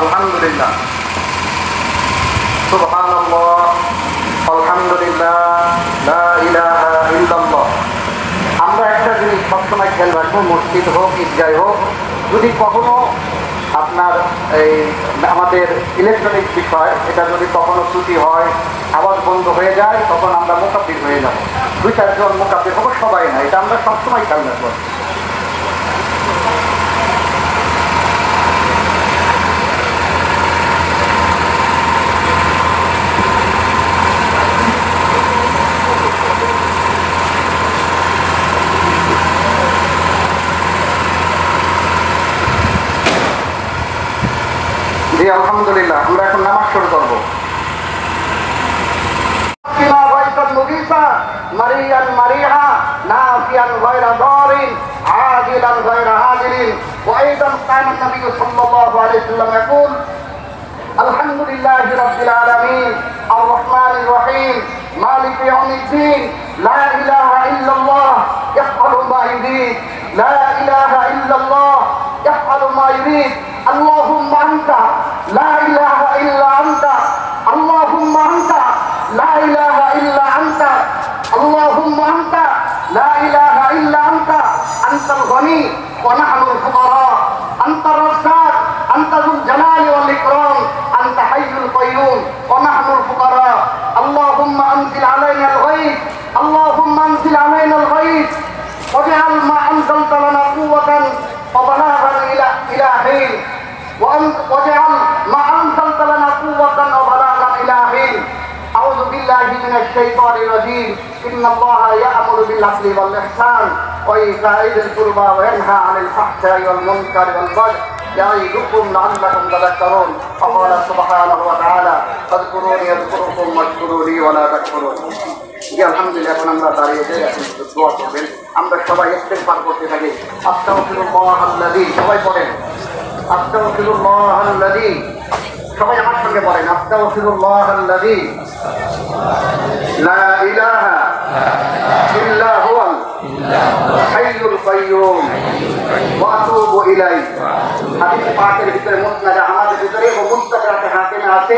আলহামদুলিল্লাহ। সুবহানাল্লাহ, আলহামদুলিল্লাহ, লা ইলাহা ইল্লাল্লাহ। আমরা একটা জিনিস সবসময় খেয়াল রাখব, মসজিদ হোক, ঈদগাহ হোক, যদি কখনো আপনার এই আমাদের ইলেকট্রনিক বিষয়, এটা যদি কখনো ত্রুটি হয়, আওয়াজ বন্ধ হয়ে যায়, তখন আমরা মোকাবির হয়ে যাব। দুই চারজন মোকাবির হব, সবাই না, এটা আমরা সবসময় খেয়াল রাখব। জি আলহামদুলিল্লাহ আমরা এখন নামাজ শুরু করবো كما غيثا مغيثا مريا مريعا نافيا غير ضار عاجلا غير عاجل وايضا كان النبي صلى الله عليه وسلم يقول الحمد لله رب العالمين الرحمن الرحيم مالك يوم الدين لا اله الا الله يفعل ما يريد لا اله الا الله يفعل ما يريد اللهم انت لا اله الا انت اللهم انت لا اله الا انت اللهم انت لا اله بالله من الشيطان الرجيم إن الله يأمر بالعدل والإحسان وإيتاء ذي القربى وينهى عن الفحشاء والمنكر والبغي يعظكم لعلكم تذكرون وقال سبحانه وتعالى فاذكروني اذكركم واشكروا لي ولا تكفرون জি আলহামদুলিল্লাহ এখন আমরা দাঁড়িয়ে যাই আপনি একটু দোয়া করবেন আমরা সবাই ইস্তেগফার করতে থাকি আস্তাগফিরুল্লাহ আল্লাযী সবাই পড়েন আস্তাগফিরুল্লাহ আল্লাযী সবাই আমার সঙ্গে পড়েন আস্তাগফিরুল্লাহ আল্লাযী لا إله إلا هو الحي القيوم وأتوب إليه হাদিস পাকের ভিতরে মুসনাদে আমাদের ভিতরে এবং মুস্তাদরাতে হাকিমে আছে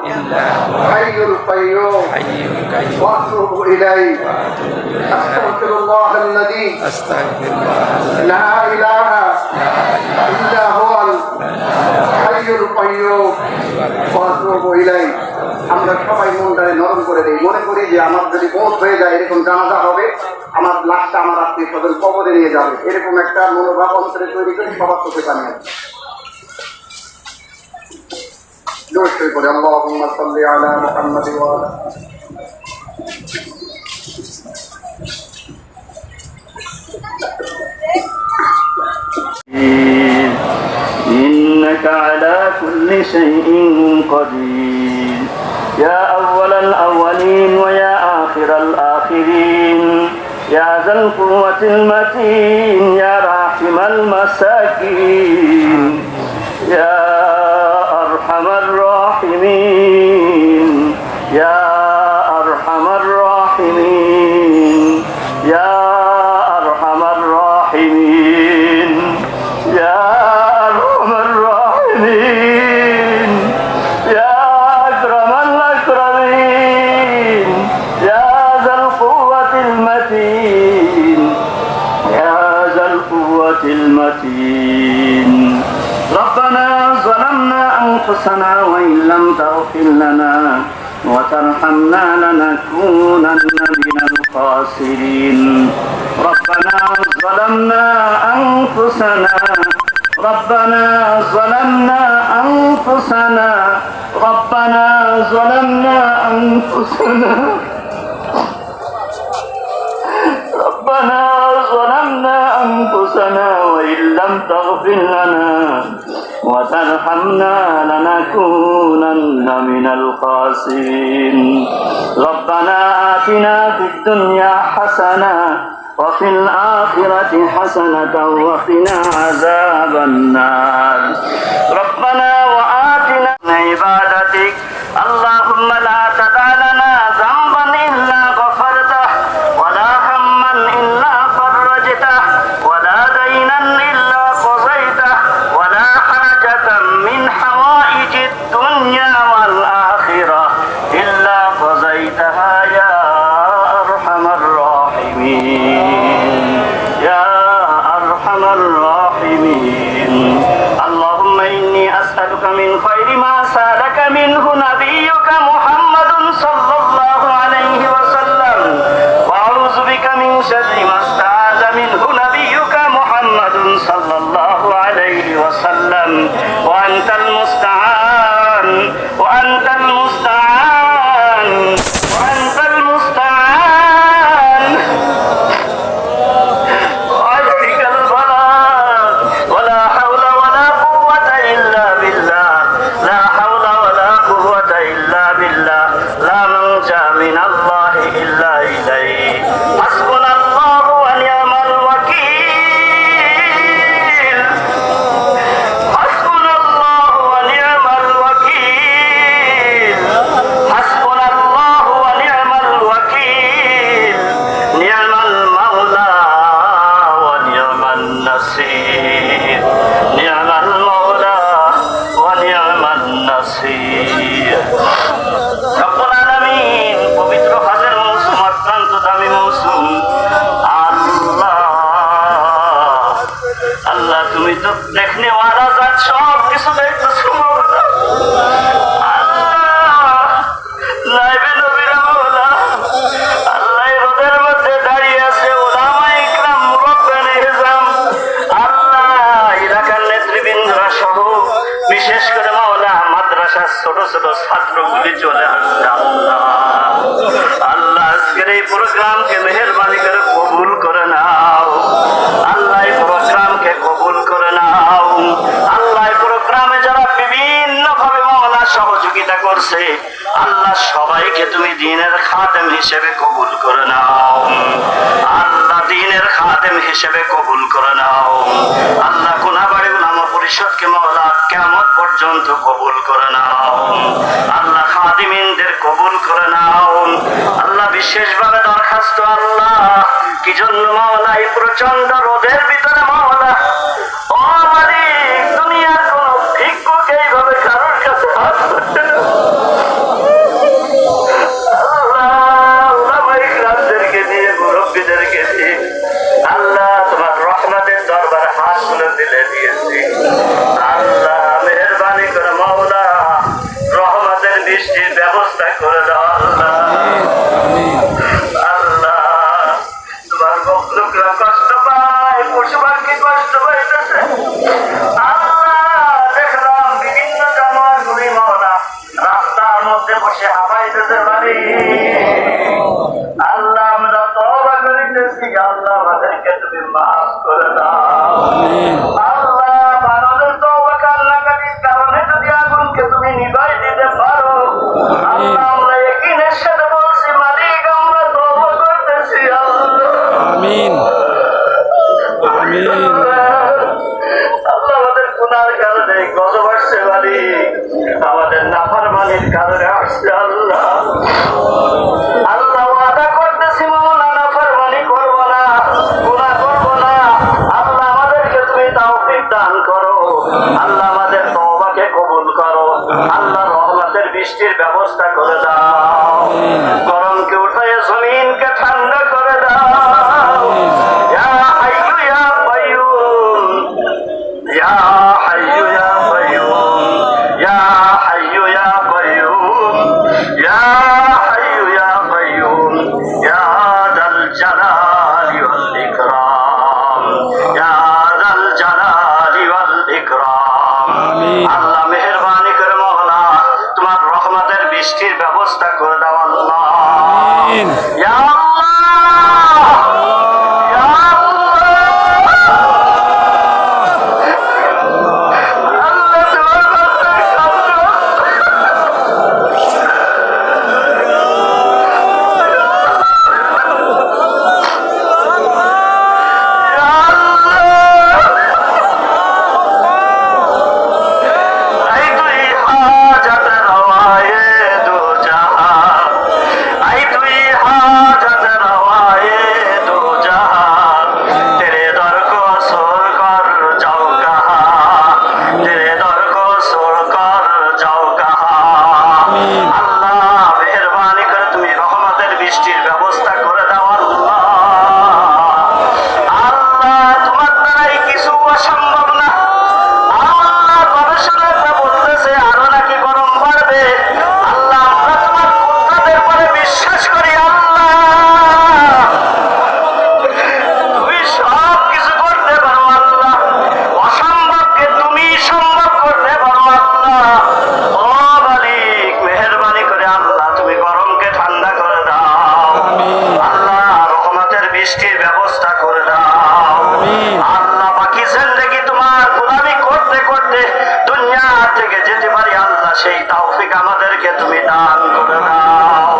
وأتوب القيوم إليه واتوب اليه أستغفر الله الذي استغفر الله لا إله إلا هو الا هو الحي القيوم الحي القيوم وأتوب إليه واتوب اليه أستغفر الله الذي استغفر الله الذي لا إله إلا هو الحي القيوم وأتوب إليه আমরা সবাই মনটারে নরম করে দিই মনে করি যে আমার যদি মত হয়ে যায় এরকম জানাজা হবে আমার লাশটা আমার আত্মীয় স্বজন কবরে নিয়ে যাবে এরকম একটা মনোভাব অন্তরে তৈরি করে সবার চোখে পানি نوشي করে اللهم صل على محمد وعلى إنك على كل شيء قدير. يا أول الأولين ويا آخر الآخرين. يا ذا القوة المتين. يا راحم المساكين. يا المتين ربنا ظلمنا أنفسنا وإن لم تغفر لنا وترحمنا لنكونن من الخاسرين. ربنا ظلمنا أنفسنا ربنا ظلمنا أنفسنا ربنا ظلمنا أنفسنا. ربنا ظلمنا أنفسنا. أنفسنا وإن لم تغفر لنا وترحمنا لنكونن من الخاسرين. ربنا آتنا في الدنيا حسنة وفي الآخرة حسنة وقنا عذاب النار. ربنا وآتنا من عبادتك. اللهم لا تدعنا вам не আল্লাহ তুমি তো দেখনে ওয়ালা সব কিছু দেখতেছো। ছোট ছোট ছাত্রগুলি চলে আসছে আল্লাহ। আজকের এই প্রোগ্রামকে মেহরবানি করে কবুল করে নাও। আল্লাহ, এই প্রোগ্রামকে কবুল করে নাও। আল্লাহ প্রোগ্রামে যারা বিভিন্ন ভাবে মহলা সহযোগিতা করছে, আল্লাহ সবাইকে তুমি দিনের খাদেম হিসেবে কবুল করে নাও। পর্যন্ত কবুল করে নাও। আল্লাহ খাদিমিনদের কবুল করে নাও। আল্লাহ বিশেষভাবে দরখাস্ত আল্লাহ। কি জন্য মাওলা এই প্রচণ্ড রোদের ভিতরে মাওলা? ও মালিক, দুনিয়ার বৃষ্টির ব্যবস্থা করে দাও আল্লাহ। সেই তাওফিক আমাদেরকে তুমি দান করে দাও।